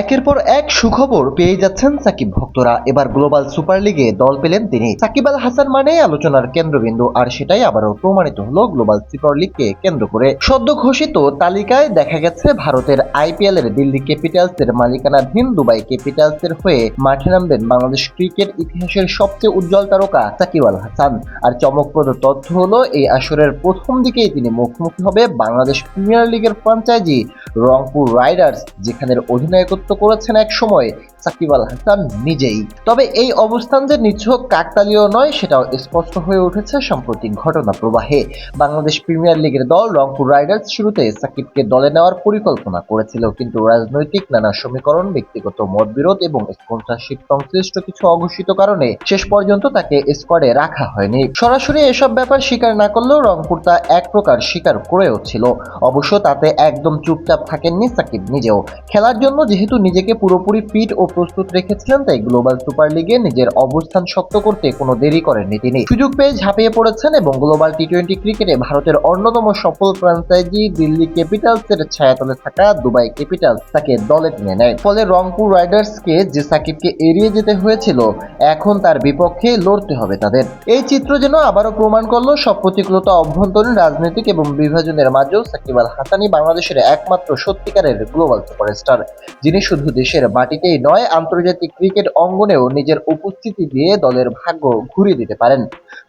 একের পর এক সুখবর পেয়ে যাচ্ছেন সাকিব ভক্তরা। এবার গ্লোবাল সুপার লিগে দল পেলেন তিনি। সাকিব আল হাসান মানে আলোচনার কেন্দ্রবিন্দু, আর সেটাই আবারও প্রমাণিত হলো গ্লোবাল সুপার লিগকে কেন্দ্র করে। সদ্য ঘোষিত তালিকায় দেখা গেছে ভারতের আইপিএল এর দিল্লি ক্যাপিটালস এর মালিকানাধীন দুবাই ক্যাপিটালস এর হয়ে মাঠে নামবেন বাংলাদেশ ক্রিকেট ইতিহাসের সবচেয়ে উজ্জ্বল তারকা সাকিব আল হাসান। আর চমকপ্রদ তথ্য হলো, এই আসরের প্রথম দিকেই তিনি মুখোমুখি হবে বাংলাদেশ প্রিমিয়ার লিগের ফ্রাঞ্চাইজি রংপুর রাইডার্স, যেখানের অধিনায়কত্ব করেছেন এক সময় সাকিব আল হাসান নিজেই। তবে এই অবস্থান যে নিছক কাকতালীয় নয়, সেটাও স্পষ্ট হয়ে উঠেছে সাম্প্রতিক ঘটনা প্রবাহে। বাংলাদেশ প্রিমিয়ার লিগের দল রংপুর রাইডার্স শুরুতে সাকিবকে দলে নেওয়ার পরিকল্পনা করেছিল, কিন্তু রাজনৈতিক নানা সমীকরণ, ব্যক্তিগত মতবিরোধ এবং স্পন্সরশিপ সংশ্লিষ্ট কিছু অঘোষিত কারণে শেষ পর্যন্ত তাকে স্কোয়াডে রাখা হয়নি। সরাসরি এসব ব্যাপার স্বীকার না করলেও রংপুর তা এক প্রকার স্বীকার করেও ছিল। অবশ্য তাতে একদম চুপচাপ থাকেননি সাকিব নিজেও। খেলার জন্য যেহেতু নিজেকে পুরোপুরি ফিট ও প্রস্তুত রেখেছিলেন তাই গ্লোবাল সুপার লিগে নিজের অবস্থান শক্ত করতে কোনো দেরি করেননি তিনি। সুযোগ পেয়ে ঝাঁপিয়ে পড়েছেন এবং গ্লোবাল টি টোয়েন্টি ক্রিকেটে ভারতের অন্যতম সফল ফ্র্যাঞ্চাইজি দিল্লি ক্যাপিটালস এর ছায়াতলে থাকা দুবাই ক্যাপিটালস তাকে দলে টেনে নেয়। ফলে রংপুর রাইডার্সকে যে সাকিবকে এড়িয়ে যেতে হয়েছিল, এখন তার বিপক্ষে লড়তে হবে তাদের। এই চিত্র যেন আবারও প্রমাণ করল সব প্রতিকূলতা অভ্যন্তরীণ রাজনৈতিক এবং বিভাজনের মাঝেও সাকিব আল হাসানি বাংলাদেশের একমাত্র সত্যিকারের গ্লোবাল সুপারস্টার, যিনি শুধু দেশের মাটিতেই নয়, আন্তর্জাতিক ক্রিকেট অঙ্গনেও নিজের উপস্থিতি দিয়ে দলের ভাগ্য ঘুরিয়ে দিতে পারেন।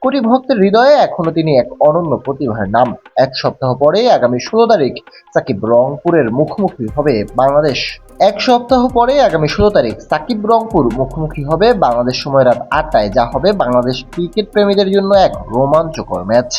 কোটি ভক্তের হৃদয়ে এখনও তিনি এক অনন্য প্রতিভার নাম। এক সপ্তাহ পরে আগামী ষোলো তারিখ সাকিব রংপুরের মুখোমুখি হবে বাংলাদেশ। এক সপ্তাহ পরে আগামী ষোলো তারিখ সাকিব রংপুর মুখোমুখি হবে বাংলাদেশ সময় রাত আটটায়। যা হবে বাংলাদেশ ক্রিকেট প্রেমীদের জন্য এক রোমাঞ্চকর ম্যাচ।